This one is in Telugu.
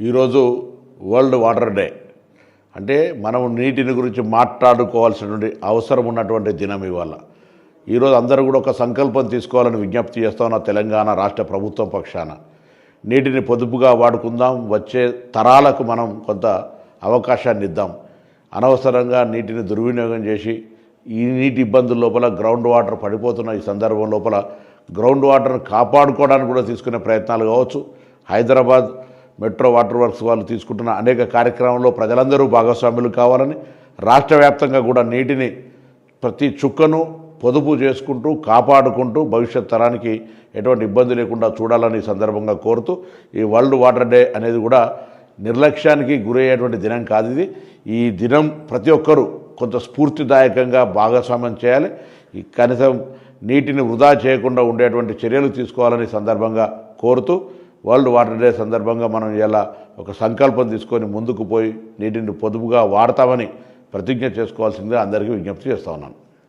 ఈరోజు వరల్డ్ వాటర్ డే. అంటే మనం నీటిని గురించి మాట్లాడుకోవాల్సినటువంటి అవసరం ఉన్నటువంటి దినం ఇవాళ. ఈరోజు అందరూ కూడా ఒక సంకల్పం తీసుకోవాలని విజ్ఞప్తి చేస్తాం తెలంగాణ రాష్ట్ర ప్రభుత్వం పక్షాన. నీటిని పొదుపుగా వాడుకుందాం వచ్చే తరాలకు మనం కొంత అవకాశాన్ని ఇద్దాం. అనవసరంగా నీటిని దుర్వినియోగం చేసి ఈ నీటి ఇబ్బందుల లోపల గ్రౌండ్ వాటర్ పడిపోతున్న ఈ సందర్భం లోపల గ్రౌండ్ వాటర్ని కాపాడుకోవడానికి కూడా తీసుకునే ప్రయత్నాలు కావచ్చు. హైదరాబాద్ మెట్రో వాటర్ వర్క్స్ వాళ్ళు తీసుకుంటున్న అనేక కార్యక్రమంలో ప్రజలందరూ భాగస్వాములు కావాలని రాష్ట్ర వ్యాప్తంగా కూడా నీటిని ప్రతి చుక్కను పొదుపు చేసుకుంటూ కాపాడుకుంటూ భవిష్యత్ తరానికి ఎటువంటి ఇబ్బంది లేకుండా చూడాలని సందర్భంగా కోరుతూ ఈ వరల్డ్ వాటర్ డే అనేది కూడా నిర్లక్ష్యానికి గురయ్యేటువంటి దినం కాదు ఇది. ఈ దినం ప్రతి ఒక్కరూ కొంత స్ఫూర్తిదాయకంగా భాగస్వామ్యం చేయాలి. ఈ కనీసం నీటిని వృధా చేయకుండా ఉండేటువంటి చర్యలు తీసుకోవాలని సందర్భంగా కోరుతూ వరల్డ్ వాటర్ డే సందర్భంగా మనం ఇలా ఒక సంకల్పం తీసుకొని ముందుకు పోయి నీటిని పొదుపుగా వాడతామని ప్రతిజ్ఞ చేసుకోవాల్సిందిగా అందరికీ విజ్ఞప్తి చేస్తూ ఉన్నాను.